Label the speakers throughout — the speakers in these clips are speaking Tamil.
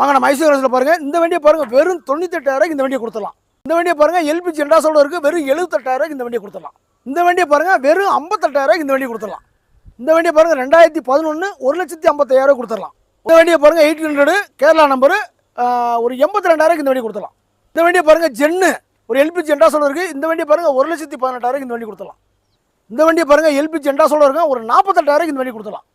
Speaker 1: வாங்க நம்ம ஐசிஆர்எஸில் பாருங்கள் இந்த வண்டியை பாருங்கள் வெறும் தொண்ணூத்தெட்டாயிரம் இந்த வண்டியை கொடுத்துடலாம் இந்த வண்டியை பாருங்கள் எல்பிஜி எண்டாசோட இருக்குது வெறும் எழுபத்தெட்டாயிரம் இந்த வண்டியை கொடுத்துடலாம் இந்த வண்டியை பாருங்கள் வெறும் ஐம்பத்தெட்டாயிரம் இந்த வண்டியை கொடுத்துடலாம் இந்த வண்டியை பாருங்கள் ரெண்டாயிரத்தி பதினொன்று ஒரு லட்சத்தி ஐம்பத்தாயிரம் கொடுத்துடலாம் இந்த வண்டியை பாருங்கள் எயிட் ஹண்ட்ரடு கேரளா நம்பரு ஒரு எண்பத்தி ரெண்டாயிரம் இந்த வண்டி கொடுத்துடலாம் இந்த வண்டியை பாருங்கள் ஜென்னு ஒரு எல்பிஜி எண்டாசோட இருக்குது இந்த வண்டியை பாருங்கள் ஒரு லட்சத்தி பதினெட்டாயிரம் இந்த வண்டி கொடுத்துடலாம் இந்த வண்டியை பாருங்கள் எல்பிஜி எண்டாசோட இருக்கும் ஒரு நாற்பத்தெட்டாயிரம் இந்த வண்டி கொடுத்துடலாம்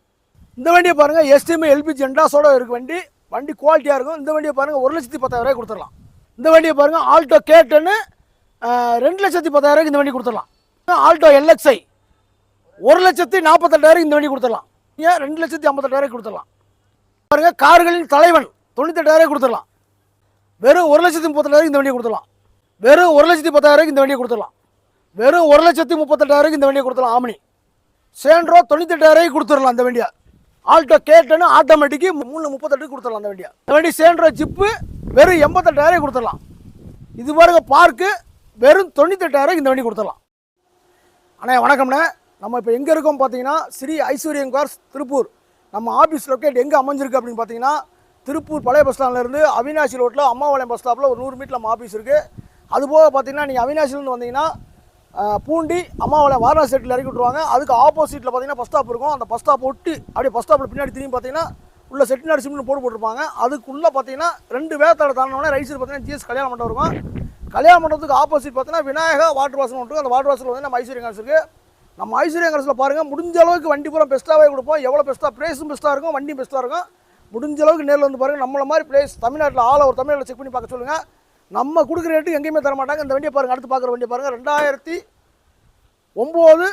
Speaker 1: இந்த வண்டியை பாருங்கள் எஸ்டிஎம் எல்பிஜி எண்டாசோட இருக்க வண்டி வண்டி குவாலிட்டியாக இருக்கும். இந்த வண்டியை பாருங்கள் ஒரு லட்சத்தி பத்தாயிரம் கொடுத்துடலாம். இந்த வண்டியை பாருங்கள் ஆல்டோ கேட்டுன்னு ரெண்டு லட்சத்தி பத்தாயிரம் இந்த வண்டி கொடுத்துடலாம். ஆல்டோ எல்எக்ஸ்ஐ ஒரு லட்சத்தி நாற்பத்தெட்டாயிரம் இந்த வண்டி கொடுத்துடலாம். ஏன் ரெண்டு லட்சத்தி ஐம்பத்தெட்டாயிரம் கொடுத்துடலாம். பாருங்கள் கார்களின் தலைவன் தொண்ணூத்தெட்டாயிரம் கொடுத்துடலாம். வெறும் ஒரு லட்சத்தி முப்பத்தெட்டாயிரம் இந்த வண்டியை கொடுத்துடலாம். வெறும் ஒரு லட்சத்தி பத்தாயிரம் இந்த வண்டியை கொடுத்துடலாம். வெறும் ஒரு லட்சத்தி முப்பத்தெட்டாயிரம் இந்த வண்டியை கொடுத்துடலாம் ஆமணி. சேண்ட்ரோ தொண்ணூத்தெட்டாயிரம் கொடுத்துடலாம் அந்த வண்டியை. ஆல்டோ கேட்டனு ஆட்டோமேட்டிக்கு மூணு முப்பத்தெட்டு கொடுத்துடலாம் அந்த வண்டியை. அந்த வண்டி சேன்ற ஜிப்பு வெறும் எண்பத்தெட்டாயிரம் கொடுத்துடலாம். இது பாருங்க பார்க்கு வெறும் தொண்ணூத்தெட்டாயிரம் இந்த வண்டி கொடுத்துடலாம். அண்ணே வணக்கம்ண்ணே. நம்ம இப்போ எங்கே இருக்கோம் பார்த்தீங்கன்னா ஸ்ரீ ஐஸ்வர்யம் கார்ஸ் திருப்பூர். நம்ம ஆஃபீஸ் லொக்கேட் எங்கே அமைஞ்சிருக்கு அப்படின்னு பார்த்தீங்கன்னா திருப்பூர் பழைய பஸ் ஸ்டாண்ட்லேருந்து அவினாசி ரோட்டில் அம்மாவாளையம் பஸ் ஸ்டாப்பில் ஒரு நூறு மீட்டர் நம்ம ஆஃபீஸ் இருக்குது அதுபோக பார்த்தீங்கன்னா நீங்கள் அவினாசிலேருந்து வந்தீங்கன்னா பூண்டி அம்மாவாளையம் வாரணாசி செட்டில் இறக்கி விட்ருவாங்க அதுக்கு ஆப்போசிட்டில் பார்த்தீங்கன்னா பஸ் ஸ்டாப் இருக்கும். அந்த பஸ் ஸ்டாப் ஒட்டி அப்படியே பஸ் ஸ்டாப்பில் பின்னாடி திரும்பி பார்த்தீங்கன்னா உள்ள செட்டிநாடு சிம்னு போட்டு போட்டிருப்பாங்க. அதுக்குள்ளே பார்த்தீங்கன்னா ரெண்டு வேத்தடை தாண்டினோடனே ரைட் சைடு பார்த்தீங்கன்னா ஜிஎஸ் கல்யாண மண்டபம் இருக்கும். கல்யாண மண்டபத்துக்கு ஆப்போசிட் பார்த்தீங்கன்னா விநாயகா வாட்டர் வாசல் இருக்கும் அந்த வாட்டர் வாசல் வந்து நம்ம ஐஸ்வர்யா காசு இருக்குது நம்ம ஐஸ்வர்யா காசில் பாருங்கள் முடிஞ்ச அளவுக்கு வண்டி பூரா பெஸ்ட்டாகவே கொடுப்போம். எவ்வளோ பெஸ்ட்டாக ப்ளேஸும் பெஸ்ட்டாக இருக்கும் வண்டியும் பெஸ்ட்டாக இருக்கும். முடிஞ்ச அளவுக்கு நேரில் வந்து பாருங்கள் நம்மள மாதிரி ப்ளேஸ் தமிழ்நாட்டில் ஆல் ஓவர் தமிழ்நாட்டில் செக் பண்ணி பார்க்க சொல்லுங்கள் நம்ம கொடுக்குற ரேட்டு எங்கேயுமே தர மாட்டாங்க இந்த வண்டியை பாருங்கள் அடுத்து பார்க்குற வண்டியை பாருங்கள் ரெண்டாயிரத்தி ஒம்பது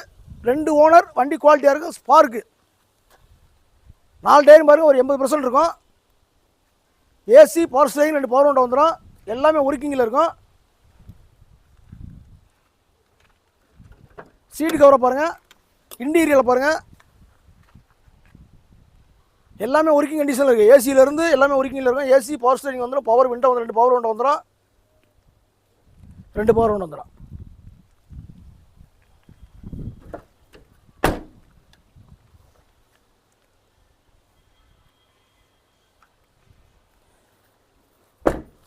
Speaker 1: ரெண்டு ஓனர் வண்டி குவாலிட்டியாக இருக்கும் ஸ்பார்க்கு நாலு டயரும் பாருங்கள் ஒரு எண்பது பர்சன்ட் இருக்கும். ஏசி பவர் ஸ்டேரிங் ரெண்டு பவர் ஒன்றை வந்துடும் எல்லாமே ஒர்க்கிங்கில் இருக்கும். சீட்டு கவரை பாருங்கள் இன்டீரியரில் பாருங்கள் எல்லாமே ஒர்க்கிங் கண்டிஷனில் இருக்குது ஏசியிலேருந்து எல்லாமே ஒர்க்கிங்கில் இருக்கும். ஏசி பவர் ஸ்டேரிங் வந்துடும் பவர் விண்டோ வந்து ரெண்டு பவர் ஒன்று வந்துடும் ரெண்டு பவர் ஒன்று வந்துடும்.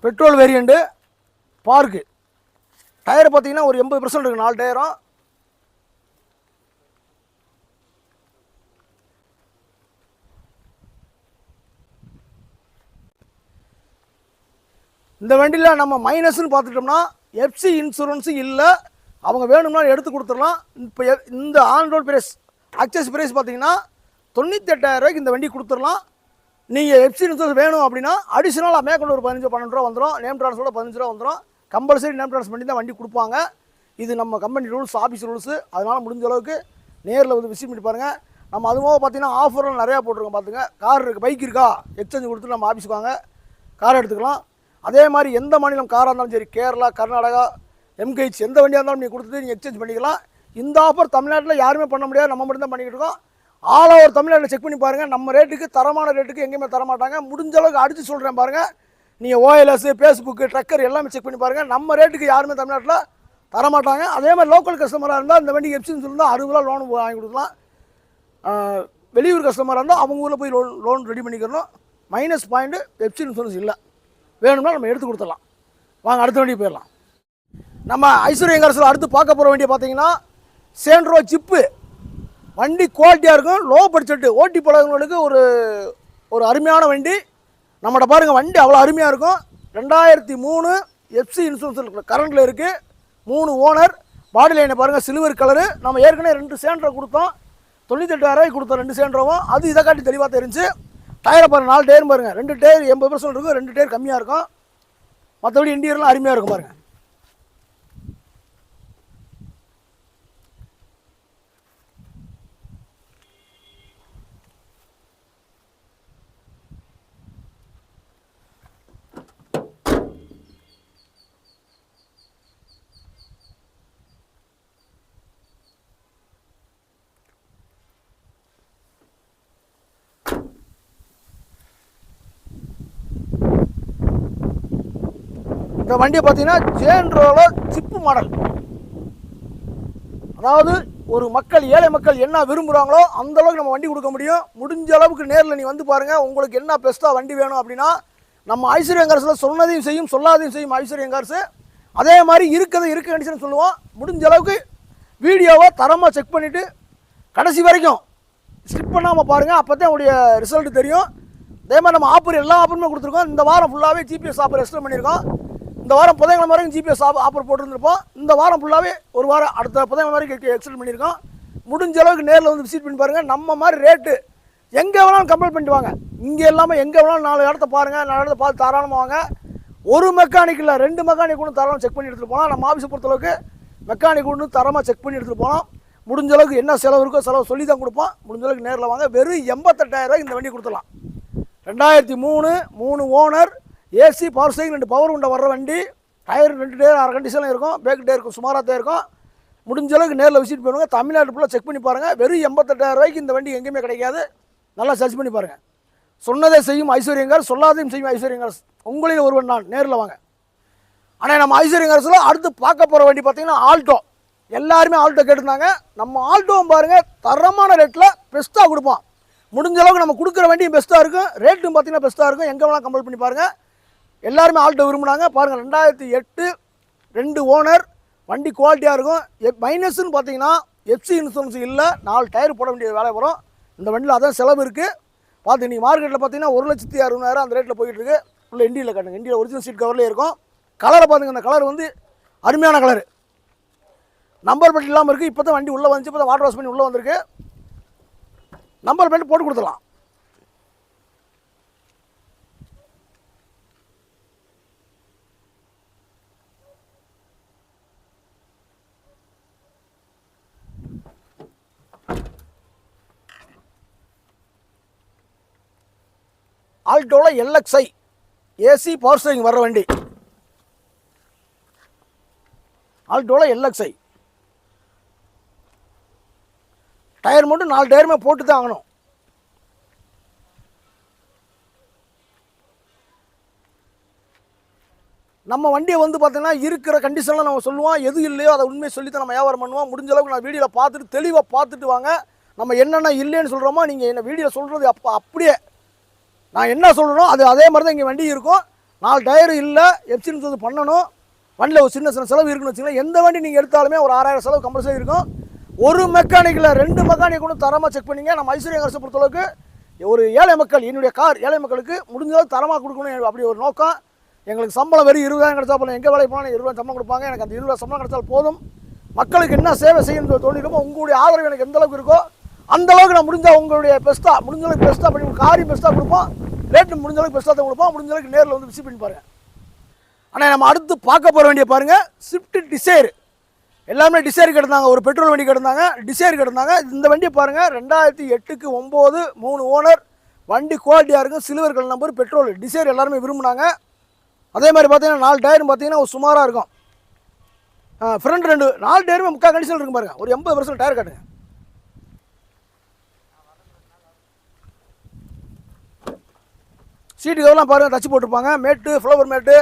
Speaker 1: Petrol variant park. டயர் பார்த்தீங்கன்னா ஒரு எண்பது பர்சன்ட் இருக்குது நாலு டயரும் இந்த வண்டியில் நம்ம மைனஸ்னு பார்த்துட்டோம்னா எஃப்சி இன்சூரன்ஸு இல்லை. அவங்க வேணும்னா எடுத்து கொடுத்துடலாம். இப்போ இந்த on road price access price பார்த்தீங்கன்னா தொண்ணூத்தெட்டாயிரரூவாய்க்கு இந்த வண்டி கொடுத்துடலாம். நீங்கள் எஃப்சி இன்சூரன்ஸ் வேணும் அப்படின்னா அடிஷனலாக மேற்கொண்டு ஒரு பதினஞ்சு பன்னெண்டு ரூபா வந்துடும் நேம் ட்ரான்ஸ்ஃபரோட பதினஞ்சு ரூபா வந்துடும் கம்பல்சரி நேம் ட்ரான்ஸ் பண்ணி தான் வண்டி கொடுப்பாங்க. இது நம்ம கம்பெனி ரூல்ஸ் ஆஃபீஸ் ரூல்ஸு அதனால் முடிஞ்ச அளவுக்கு நேரில் வந்து விசிட் பண்ணி பாருங்கள் நம்ம அதுவும் பார்த்தீங்கன்னா ஆஃபர்லாம் நிறையா போட்டிருக்கோம் பார்த்துங்க கார் இருக்குது பைக் இருக்கா? எக்ஸ்சேஞ்ச் கொடுத்து நம்ம ஆஃபீஸ்க்கு வாங்க. கார் எடுத்துக்கலாம். அதே மாதிரி எந்த மாநிலம் காராக இருந்தாலும் சரி கேரளா கர்நாடகா எம்கேஹெச் எந்த வண்டியாக இருந்தாலும் நீங்கள் கொடுத்துட்டு நீங்கள் எக்ஸ்சேஞ்ச் பண்ணிக்கலாம். இந்த ஆஃபர் தமிழ்நாட்டில் யாருமே பண்ண முடியாது. நம்ம மட்டும் தான் பண்ணிக்கிட்டு இருக்கோம். ஆல் ஓவர் தமிழ்நாட்டில் செக் பண்ணி பாருங்கள் நம்ம ரேட்டுக்கு தரமான ரேட்டுக்கு எங்கேயுமே தரமாட்டாங்க முடிஞ்ச அளவுக்கு அடித்து சொல்கிறேன் பாருங்கள் நீங்கள் ஓஎல்எஸ் ஃபேஸ்புக்கு ட்ரக்கர் எல்லாமே செக் பண்ணி பாருங்கள் நம்ம ரேட்டுக்கு யாருமே தமிழ்நாட்டில் தரமாட்டாங்க அதே மாதிரி லோக்கல் கஸ்டமராக இருந்தால் இந்த வண்டிக்கு எப்சின்னு இருந்தால் அறுபது ரூபா லோன் வாங்கி கொடுக்கலாம். வெளியூர் கஸ்டமராக இருந்தால் அவங்க ஊரில் போய் லோன் லோன் ரெடி பண்ணிக்கிறணும். மைனஸ் பாயிண்ட்டு வெப்சி இன்சூரன்ஸ் இல்லை. வேணும்னா நம்ம எடுத்து கொடுத்துடலாம். வாங்க அடுத்த வண்டி போயிடலாம். நம்ம ஐஸ்வர்யம் கரசில் அடுத்து பார்க்க போகிற வண்டியை பார்த்தீங்கன்னா சேண்ட்ரோ ஜிப்பு வண்டி குவாலிட்டியாக இருக்கும் லோ பட்ஜெட்டு ஓட்டி பழகிறவங்களுக்கு ஒரு ஒரு அருமையான வண்டி. நம்மகிட்ட பாருங்கள் வண்டி அவ்வளோ அருமையாக இருக்கும். ரெண்டாயிரத்தி மூணு எஃப்சி இன்சூரன்ஸ் கரண்டில் இருக்குது மூணு ஓனர் பாடி லைனை பாருங்கள் சில்வர் கலரு நம்ம ஏற்கனவே ரெண்டு சேண்ட்ரோ கொடுத்தோம். தொண்ணூத்தெட்டாயிரம் கொடுத்தோம் ரெண்டு சேண்ட்ரோவும் அது இதை காட்டி தெளிவாக தெரிஞ்சு டயரை பாருங்கள் நாலு டயர் பாருங்கள் ரெண்டு டயர் எண்பது பர்சன்ட் இருக்கும் ரெண்டு டயர் கம்மியாக இருக்கும். மற்றபடி இன்டீரியர்லாம் அருமையாக இருக்கும் பாருங்கள் இந்த வண்டியை பார்த்தீங்கன்னா ஜேன்ரோவில் சிப்பு மாடல் அதாவது ஒரு மக்கள் ஏழை மக்கள் என்ன விரும்புகிறாங்களோ அந்த அளவுக்கு நம்ம வண்டி கொடுக்க முடியும். முடிஞ்ச அளவுக்கு நேரில் நீ வந்து பாருங்கள் உங்களுக்கு என்ன பெஸ்ட்டாக வண்டி வேணும் அப்படின்னா நம்ம ஐஸ்வர்யங்காரஸில் சொன்னதையும் செய்யும் சொல்லாதையும் செய்யும் ஐஸ்வர்யங்காரஸு அதே மாதிரி இருக்கிறது இருக்க கண்டிஷன் சொல்லுவோம். முடிஞ்ச அளவுக்கு வீடியோவை தரமாக செக் பண்ணிவிட்டு கடைசி வரைக்கும் ஸ்கிப் பண்ணாமல் பாருங்கள் அப்போ தான் உங்களுடைய ரிசல்ட் தெரியும். அதே மாதிரி நம்ம ஆஃபர் எல்லா ஆஃபருமே கொடுத்துருக்கோம். இந்த வாரம் ஃபுல்லாகவே ஜிபிஎஸ் ஆஃபர் எக்ஸ்டெண்ட் பண்ணியிருக்கோம். இந்த வாரம் புதன்கிழமை வரைக்கும் ஜிபிஎஸ் ஆஃபர் போட்டிருந்திருப்போம். இந்த வாரம் ஃபுல்லாகவே ஒரு வாரம் அடுத்த புதன்கிழமை வரைக்கும் எக்ஸ்டெண்ட் பண்ணியிருக்கோம். முடிஞ்ச அளவுக்கு நேரில் வந்து விசிட் பண்ணி பாருங்கள் நம்ம மாதிரி ரேட்டு எங்கே வேணாலும் கம்பேர் பண்ணிட்டு வாங்க. இங்கே இல்லாமல் எங்கே வேணாலும் நாலு இடத்த பாருங்கள் நாலு இடத்த பார்த்து தாராளமாக வாங்க. ஒரு மெக்கானிக் இல்லை ரெண்டு மெக்கானிக் கொண்டு தரமாக செக் பண்ணி எடுத்துகிட்டு போகலாம் நம்ம ஆஃபீஸை பொறுத்தளவுக்கு மெக்கானிக் ஒன்று தரமாக செக் பண்ணி எடுத்துகிட்டு போகலாம் முடிஞ்ச அளவுக்கு என்ன செலவு இருக்கோ செலவு சொல்லி தான் கொடுப்போம். முடிஞ்ச அளவுக்கு நேரில் வாங்க. வெறும் எண்பத்தெட்டாயிரம் இந்த வண்டி கொடுத்துடலாம். ரெண்டாயிரத்தி மூணு மூணு ஓனர் ஏசி பவர் ஸ்டேரிங் ரெண்டு பவர் உண்டை வர்ற வண்டி டயர் ரெண்டு டேர் அரை கண்டிஷனில் இருக்கும் பேக் டே இருக்கும் சுமாராக தான் இருக்கும். முடிஞ்ச அளவுக்கு நேரில் விசிட் பண்ணுங்கள் தமிழ்நாடு ஃபுல்லாக செக் பண்ணி பாருங்கள் வெறும் எண்பத்தெட்டாயிரம் ரூபாய்க்கு இந்த வண்டி எங்கேயுமே கிடைக்காது. நல்லா சர்ச் பண்ணி பாருங்கள் சொன்னதை செய்யும் ஐஸ்வர்யங்கார் சொல்லாதையும் செய்யும் ஐஸ்வர்யங்கார். உங்களில் ஒருவன் நான். நேரில் வாங்க. ஆனால் நம்ம ஐஸ்வர்யங்காரஸில் அடுத்து பார்க்க போகிற வண்டி பார்த்தீங்கன்னா ஆல்டோ எல்லாருமே ஆல்டோ கேட்டிருந்தாங்க. நம்ம ஆல்டோவும் பாருங்கள் தரமான ரேட்டில் பெஸ்ட்டாக கொடுப்போம் முடிஞ்ச அளவுக்கு நம்ம கொடுக்குற வண்டியும் பெஸ்ட்டாக இருக்கும். ரேட்டும் பார்த்தீங்கன்னா பெஸ்ட்டாக இருக்கும். எங்கே வேணால் கம்பேர் பண்ணி பாருங்கள் எல்லாருமே ஆல்ட்டோ விரும்புனாங்க. பாருங்கள் ரெண்டாயிரத்தி எட்டு ரெண்டு ஓனர் வண்டி குவாலிட்டியாக இருக்கும். எப் மைனஸ்னு பார்த்தீங்கன்னா எஃப்சி இன்சூரன்ஸ் இல்லை. நாலு டயர் போட வேண்டிய வேலை வரும். இந்த வண்டியில் அதான் செலவு இருக்குது பார்த்து நீங்கள் மார்க்கெட்டில் பார்த்தீங்கன்னா ஒரு லட்சத்தி அறுபதாயிரம் அந்த ரேட்டில் போயிட்டு இருக்கு. உள்ள இண்டியில் கட்டுங்க. இண்டியில் ஒரிஜினல் சீட் கவர்லேயே இருக்கும். கலரை பார்த்துங்க அந்த கலர் வந்து அருமையான கலர் நம்பர் பிளேட் இல்லாமல் இருக்குது இப்போ தான் வண்டி உள்ளே வந்துச்சு. இப்போ தான் வாட்டர் வாஷ் பண்ணி உள்ளே வந்திருக்கு. நம்பர் பிளேட் போட்டு கொடுத்துடலாம். ஆல்டோவில் எல்எக்ஸ்ஐ ஏசி பவர் ஸ்டேரிங் வர்ற வண்டி. ஆல்டோவில் எல்எக்ஸ்ஐ. டயர் மட்டும் நாலு டயருமே போட்டு தான் ஆகணும். நம்ம வண்டியை வந்து பார்த்தீங்கன்னா இருக்கிற கண்டிஷனில் நம்ம சொல்லுவோம். எது இல்லையோ அதை உண்மையை சொல்லி தான் நம்ம வியாபாரம் பண்ணுவோம். முடிஞ்ச அளவுக்கு நான் வீடியோவில் பார்த்துட்டு தெளிவாக பார்த்துட்டு வாங்க. நம்ம என்னென்ன இல்லைன்னு சொல்கிறோமோ நீங்கள் என்ன வீடியோவில் சொல்கிறது அப்போ அப்படியே நான் என்ன சொல்லணும் அது அதே மாதிரி தான் இங்கே வண்டி இருக்கும். நாலு டயர் இல்லை எப்சின்ஸ் வந்து பண்ணணும். வண்டியில் ஒரு சின்ன சின்ன செலவு இருக்குன்னு வச்சுக்கலாம் எந்த வண்டி நீங்கள் எடுத்தாலுமே ஒரு ஆறாயிரம் செலவு கம்பல்சரி இருக்கும். ஒரு மெக்கானிக்கில் ரெண்டு மெக்கானிக் கூட தரமாக செக் பண்ணிங்க. நம்ம ஐஸ்வர்யா அரசு பொறுத்தளவுக்கு ஒரு ஏழை மக்கள் என்னுடைய கார் ஏழை மக்களுக்கு முடிஞ்சளவு தரமாக கொடுக்கணும். அப்படி ஒரு நோக்கம். எங்களுக்கு சம்பளம் வெறும் இருபதாயிரம் கிடச்சா போல எங்கே வேலை போனால் இருபது சம்பளம் கொடுப்பாங்க. எனக்கு அந்த இருபது சம்பளம் கிடைச்சால் போதும். மக்களுக்கு என்ன சேவை செய்யணும்னு தோணிருக்கோ உங்களுடைய ஆதரவு எனக்கு எந்த அளவுக்கு இருக்கோ அந்த அளவுக்கு நான் முடிஞ்சால் உங்களுடைய பெஸ்ட்டாக முடிஞ்ச அளவுக்கு பெஸ்ட்டாக பண்ணி காரியம் பெஸ்ட்டாக கொடுப்போம். ரேட்டு முடிஞ்ச அளவுக்கு பெஸ்ட்டாக தான் கொடுப்போம். முடிஞ்ச அளவுக்கு நேரில் வந்து விசிட் பண்ணி பாருங்கள் ஆனால் நம்ம அடுத்து பார்க்க போகிற வேண்டிய பாருங்கள் ஸ்விஃப்ட் டிசைர் எல்லாமே டிசைர் கிடந்தாங்க ஒரு பெட்ரோல் வண்டி கிடந்தாங்க டிசைர் கிடந்தாங்க இந்த வண்டியை பாருங்கள் ரெண்டாயிரத்தி எட்டுக்கு ஒம்பது மூணு ஓனர் வண்டி குவாலிட்டியாக இருக்கும். சில்வர் கல் நம்பர் பெட்ரோல் டிசைர் எல்லாருமே விரும்புனாங்க. அதே மாதிரி பார்த்தீங்கன்னா நாலு டயரும் பார்த்தீங்கன்னா ஒரு சுமாராக இருக்கும். ஃப்ரண்ட் ரெண்டு நாலு டயருமே முக்கால் கண்டிஷன் இருக்கும் பாருங்கள் ஒரு எண்பது பர்சன்ட் டயர் காட்டுங்க. சீட்டு கவர்லாம் பாருங்கள் டச்சு போட்டிருப்பாங்க. Mat flower mat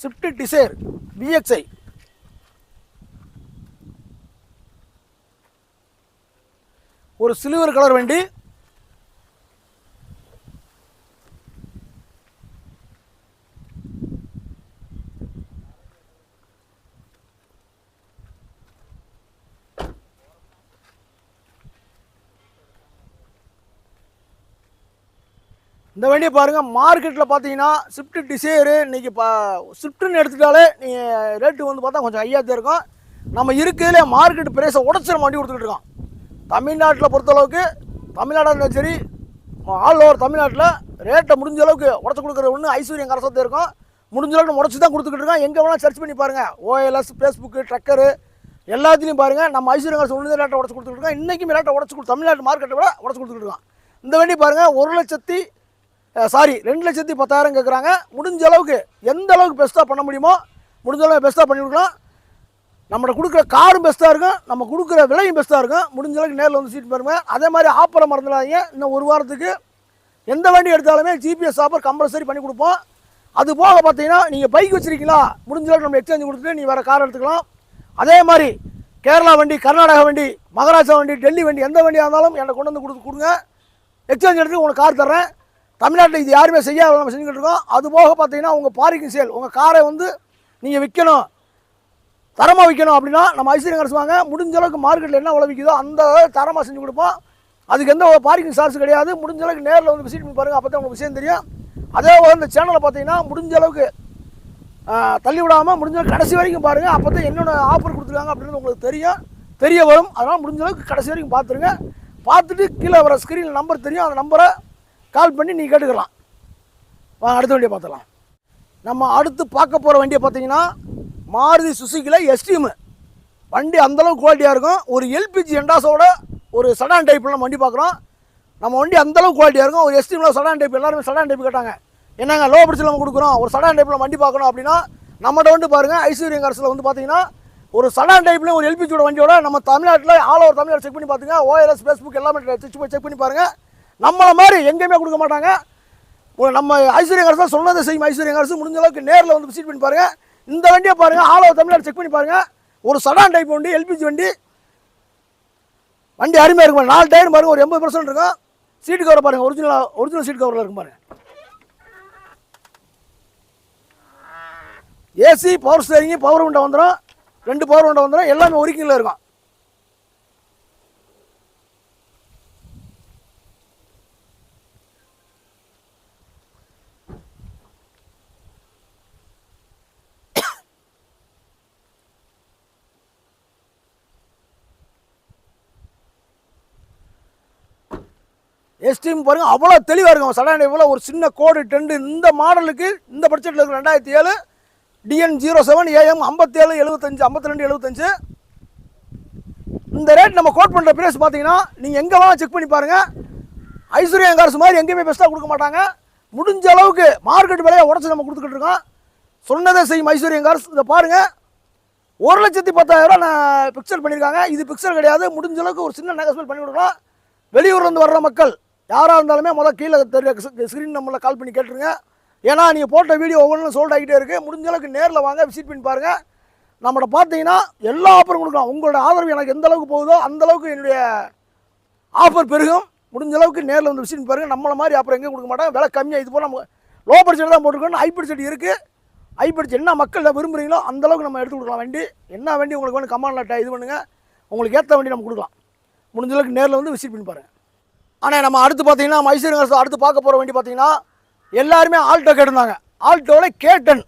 Speaker 1: Swift Dzire VXI ஒரு சில்வர் கலர் வண்டி. இந்த வண்டியை பாருங்கள் மார்க்கெட்டில் பார்த்தீங்கன்னா ஸ்விஃப்ட் டிசைரு இன்றைக்கி பா ஸ்விஃப்ட்னு எடுத்துட்டாலே நீங்கள் ரேட்டு வந்து பார்த்தா கொஞ்சம் ஐயா தான் இருக்கும். நம்ம இருக்கிறதுலே மார்க்கெட் பிரைஸை உடச்சிட வண்டி கொடுத்துட்டு இருக்கோம் தமிழ்நாட்டில் பொறுத்தளவுக்கு தமிழ்நாடாக இருந்தாலும் சரி ஆல் ஓவர் தமிழ்நாட்டில் ரேட்டை முடிஞ்ச அளவுக்கு உடச்சி கொடுக்குற ஒன்று ஐஸ்வர்யம் கரசத்தை இருக்கும். முடிஞ்ச அளவுக்கு உடச்சி தான் கொடுத்துக்கிட்டு இருக்கோம். எங்கே வேணால் சர்ச் பண்ணி பாருங்கள் ஓஎல்எஸ் ஃபேஸ்புக்கு ட்ரக்கரு எல்லாத்துலேயும் பாருங்கள் நம்ம ஐஸ்வர்யம் கரசு ஒன்று ரேட்டை உடச்சி கொடுத்துருக்கோம் இன்றைக்கும் ரேட்டை உடச்சி கொடு தமிழ்நாட்டு மார்க்கெட்டை விட உடச்சி கொடுத்துக்கிட்டு இருக்கோம். இந்த வண்டி பாருங்கள் ஒரு லட்சத்தி சாரி ரெண்டு லட்சத்தி பத்தாயிரம் கேட்குறாங்க முடிஞ்ச அளவுக்கு எந்த அளவுக்கு பெஸ்ட்டாக பண்ண முடியுமோ முடிஞ்ச அளவுக்கு பெஸ்ட்டாக பண்ணி கொடுக்கலாம். நம்மளை கொடுக்குற காரும் பெஸ்ட்டாக இருக்கும் நம்ம கொடுக்குற விலையும் பெஸ்ட்டாக இருக்கும். முடிஞ்ச அளவுக்கு நேரில் வந்து சீட் பாருங்கள் அதே மாதிரி ஆப்பரை மறந்துடாதீங்க. இன்னும் ஒரு வாரத்துக்கு எந்த வண்டி எடுத்தாலுமே ஜிபிஎஸ் ஆப்பர் கம்பல்சரி பண்ணி கொடுப்போம். அது போக பார்த்தீங்கன்னா நீங்கள் பைக் வச்சுருக்கீங்களா? முடிஞ்ச அளவுக்கு நம்ம எக்ஸ்சேஞ்ச் கொடுத்துட்டு நீ வேறு கார் எடுத்துக்கலாம். அதே மாதிரி கேரளா வண்டி கர்நாடகா வண்டி மகாராஷ்டிரா வண்டி டெல்லி வண்டி எந்த வண்டியாக இருந்தாலும் என்னை கொண்டு வந்து கொடுத்து கொடுங்க. எக்ஸ்சேஞ்ச் எடுத்து உங்களுக்கு கார் தர்றேன். தமிழ்நாட்டில் இது யாருமே செய்யாத நம்ம செஞ்சுக்கிட்டு இருக்கோம். அது போக பார்த்தீங்கன்னா உங்கள் பார்க்கிங் சேல் உங்கள் காரை வந்து நீங்கள் விற்கணும் தரமாக விற்கணும் அப்படின்னா நம்ம ஐஸ்வர்யம் கரசு முடிஞ்ச அளவுக்கு மார்க்கெட்டில் என்ன உழவு விற்கிதோ அந்த தரமாக செஞ்சு கொடுப்போம். அதுக்கு எந்த பார்க்கிங் சார்ஜ் கிடையாது. முடிஞ்ச அளவுக்கு நேரில் வந்து விசிட் பண்ணி பாருங்கள் அப்போ தான் உங்களுக்கு விஷயம் தெரியும். அதே போல் இந்த சேனலை பார்த்தீங்கன்னா முடிஞ்ச அளவுக்கு தள்ளி விடாமல் முடிஞ்ச அளவுக்கு கடைசி வரைக்கும் பாருங்கள் அப்போ தான் என்னென்ன ஆஃபர் கொடுத்துருக்காங்க அப்படின்னு உங்களுக்கு தெரியும். தெரிய வரும். அதனால் முடிஞ்ச அளவுக்கு கடைசி வரைக்கும் பார்த்துருங்க. பார்த்துட்டு கீழே வர ஸ்க்ரீனில் நம்பர் தெரியும். அந்த நம்பரை கால் பண்ணி நீங்கள் கேட்டுக்கலாம். வாங்க அடுத்த வண்டியை பார்த்துக்கலாம் நம்ம அடுத்து பார்க்க போகிற வண்டியை பார்த்தீங்கன்னா மாருதி சுசுக்கியில் எஸ்டீமு வண்டி அந்தளவுக்கு குவாலிட்டியாக இருக்கும். ஒரு எல்பிஜி எண்டாஸோட ஒரு சடான் டைப்பில் நம்ம வண்டி பார்க்குறோம். நம்ம வண்டி அந்தளவுக்கு குவாலிட்டியாக இருக்கும். ஒரு எஸ்டீமில் சடான் டைப் எல்லாருமே சடான் டைப் கேட்டாங்க. என்னங்க லோ பட்ஜெட்டில் நம்ம கொடுக்குறோம். ஒரு சடான் டைப்பில் வண்டி பார்க்கணும் அப்படின்னா நம்மகிட்ட வந்து பாருங்கள் ஐஸ்வர்யம் கார்ஸில் வந்து பார்த்தீங்கன்னா ஒரு சடான் டைப்ல ஒரு எல்பிஜியோட வண்டியோட நம்ம தமிழ்நாட்டில் ஆல் ஓவர் தமிழ்நாடு செக் பண்ணி பார்த்துங்க. ஓஎல்எஸ் ஃபேஸ்புக் எல்லாமே செக் போய் செக் பண்ணி பாருங்கள் நம்மளை மாதிரி எங்கேயுமே கொடுக்க மாட்டாங்க. ஒரு நம்ம ஐஸ்வர்யம் அரசு சொன்னதை செய்யும். ஐஸ்வர்யம் அரசு முடிஞ்ச அளவுக்கு நேரில் வந்து விசிட் பண்ணி பாருங்கள் இந்த வண்டியை பாருங்க ஆல் ஓவர் தமிழ்நாடு செக் பண்ணி பாருங்கள் ஒரு சடான் டைப் வண்டி எல்பிஜி வண்டி. வண்டி அருமையாக இருக்கும் நாலு டயர் பாருங்கள் ஒரு எண்பது பர்சன்ட் இருக்கும். சீட்டு கவர் பாருங்கள் ஒரிஜினல் ஒரிஜினல் சீட் கவரில் இருக்கும் பாருங்கள் ஏசி பவர் ஸ்டேரிங் பவர் உண்டை வந்துடும் ரெண்டு பவர் உண்டை வந்துடும் எல்லாமே ஒரிக்கிங்கில் இருக்கும். எஸ்டிஎம் பாருங்க அவ்வளோ தெளிவாக இருக்கும். சடான் டைப்பில் ஒரு சின்ன கோடு டெண்டு இந்த மாடலுக்கு இந்த பட்ஜெட்டில் இருக்கிற ரெண்டாயிரத்தி ஏழு டிஎன் ஜீரோ செவன் ஏஎம் ஐம்பத்தேழு எழுபத்தஞ்சு ஐம்பத்தி ரெண்டு எழுபத்தஞ்சு இந்த ரேட் நம்ம கோட் பண்ணுற ப்ரைஸ் பார்த்தீங்கன்னா நீங்கள் எங்கே வேணால் செக் பண்ணி பாருங்கள் ஐஸ்வர்யா கார்ஸ் மாதிரி எங்கேயுமே பெஸ்ட்டாக கொடுக்க மாட்டாங்க. முடிஞ்ச அளவுக்கு மார்க்கெட் விலையை உடச்சி நம்ம கொடுத்துக்கிட்டு இருக்கோம். சொன்னதை செய்யும் ஐஸ்வர்யா கார்ஸ் இதை பாருங்கள் ஒரு லட்சத்தி பத்தாயிரம் நான் பிக்சர் பண்ணியிருக்காங்க. இது பிக்சர் கிடையாது. முடிஞ்ச அளவுக்கு ஒரு சின்ன நகை பண்ணி கொடுக்கலாம். வெளியூர்லேருந்து வர்ற மக்கள் யாராக இருந்தாலுமே முதல் கீழே தெரிய ஸ்க்ரீன் நம்மளை கால் பண்ணி கேட்டுருங்க. ஏன்னா நீங்கள் போட்ட வீடியோ ஒவ்வொன்றும் சோல்ட் ஆகிட்டே இருக்குது முடிஞ்ச அளவுக்கு நேரில் வாங்க விசிட் பண்ணி பாருங்கள் நம்மளை பார்த்தீங்கன்னா எல்லா ஆஃபரும் கொடுக்கலாம். உங்களோட ஆதரவு எனக்கு எந்த அளவுக்கு போகுதோ அந்த அளவுக்கு என்னுடைய ஆஃபர் பெருகும். முடிஞ்ச அளவுக்கு நேரில் வந்து விசிட் பாருங்கள் நம்மளை மாதிரி ஆஃபர் எங்கேயும் கொடுக்க மாட்டாங்க விலை கம்மியாக இது போல் நம்ம லோ பட்ஜெட் தான் போட்டிருக்கோம் ஹை பட்ஜெட் இருக்குது ஹை பட்ஜெட் என்ன மக்கள் விரும்புகிறீங்களோ அந்த அளவுக்கு நம்ம எடுத்து கொடுக்கலாம். வண்டி என்ன வண்டி உங்களுக்கு வேணும் கமாண்டில் இது பண்ணுங்கள் உங்களுக்கு ஏற்ற வண்டி நம்ம கொடுக்கலாம். முடிஞ்ச அளவுக்கு நேரில் வந்து விசிட் பண்ணி பாருங்கள் ஆனால் நம்ம அடுத்து பார்த்தீங்கன்னா மைசூர் ஐஸ்வர்யம் அடுத்து பார்க்க போகிற வண்டி பார்த்தீங்கன்னா எல்லாருமே ஆல்டோ கேட்டிருந்தாங்க. ஆல்டோவில் கேட்டன்.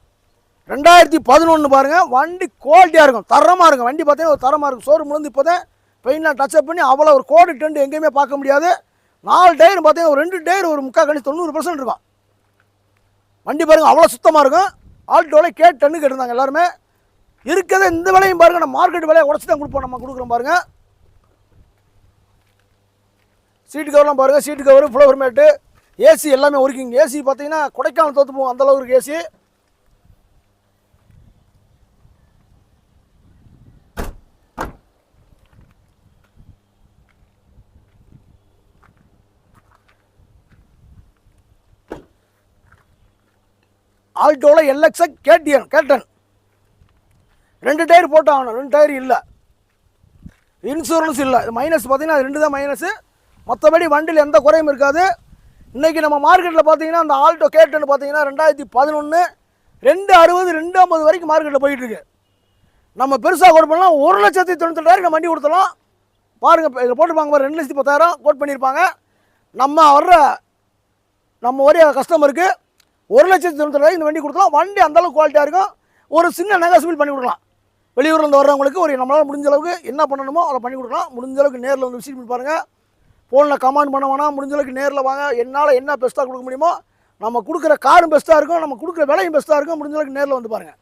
Speaker 1: ரெண்டாயிரத்தி பதினொன்று பாருங்கள் வண்டி குவாலிட்டியாக இருக்கும். தரமாக இருக்கும். வண்டி பார்த்தீங்கன்னா ஒரு தரமாக இருக்கும். ஷோரூம் வந்து இப்போ தான் பெயின்லாம் டச்சப் பண்ணி அவ்வளோ ஒரு கோடு டெண்டு எங்கேயுமே பார்க்க முடியாது. நாலு டயர் பார்த்தீங்கன்னா ஒரு ரெண்டு டயர் ஒரு முக்கால் கணி தொண்ணூறு பர்சன்ட் இருக்கும். வண்டி பாருங்க அவ்வளோ சுத்தமாக இருக்கும். ஆல்டோவில் கேட் டன்னு கேட்டிருந்தாங்க எல்லாருமே. இருக்கிறத இந்த விலையும் பாருங்கள் நம்ம மார்க்கெட் விலையை உடச்சி தான் கொடுப்போம் நம்ம கொடுக்குறோம் பாருங்க. சீட்டு கவர்லாம் பாருங்கள் seat cover flower mat AC எல்லாமே ஒர்க்கிங் ஏசி பார்த்தீங்கன்னா கொடைக்கானல் தோற்று போகும் அந்த அளவுக்கு ஏசி ஆல்டோவில் எல்எக்ஸ கேட்டியன் கேட்டன் ரெண்டு டயர் போட்டாகணும் ரெண்டு டயர் இல்லை. இன்சூரன்ஸ் இல்லை. மைனஸ் பார்த்தீங்கன்னா அது ரெண்டு தான் மைனஸு மற்றபடி வண்டியில் எந்த குறையும் இருக்காது. இன்றைக்கி நம்ம மார்க்கெட்டில் பார்த்தீங்கன்னா அந்த ஆல்டோ கேட்டன் பார்த்தீங்கன்னா ரெண்டாயிரத்தி பதினொன்று ரெண்டு அறுபது ரெண்டு ஐம்பது வரைக்கும் மார்க்கெட்டில் போயிட்டுருக்கு. நம்ம பெருசாக கோட் பண்ணலாம் ஒரு லட்சத்தி தொண்ணூத்தெட்டாயிரம் நம்ம வண்டி கொடுத்தலாம் பாருங்கள் இதில் போட்டுருப்பாங்க பாரு ரெண்டு லட்சத்தி பத்தாயிரம் கோட் பண்ணியிருப்பாங்க. நம்ம வர்ற நம்ம ஒரே கஸ்டமருக்கு ஒரு லட்சத்தி தொண்ணூத்தெட்டாயிரம் இந்த வண்டி கொடுத்தலாம் வண்டி அந்தளவுக்கு குவாலிட்டியாக இருக்கும். ஒரு சின்ன நெகசிபிள் பண்ணி கொடுக்கலாம். வெளியூர்லேருந்து வர்றவங்களுக்கு ஒரு நம்மளால் முடிஞ்ச அளவுக்கு என்ன பண்ணணுமோ அதை பண்ணி கொடுக்கலாம். முடிஞ்ச அளவுக்கு நேரில் வந்து விசிட் பண்ணி பாருங்கள் ஃபோனில் கமெண்ட் பண்ண வேணாம் முடிஞ்சளவுக்கு நேரில் வாங்க. என்னால் என்ன பெஸ்ட்டாக கொடுக்க முடியுமோ நம்ம கொடுக்குற காரும் பெஸ்ட்டாக இருக்கும் நம்ம கொடுக்குற விலையும் பெஸ்ட்டாக இருக்கும் முடிஞ்சளவுக்கு நேரில் வந்து பாருங்கள்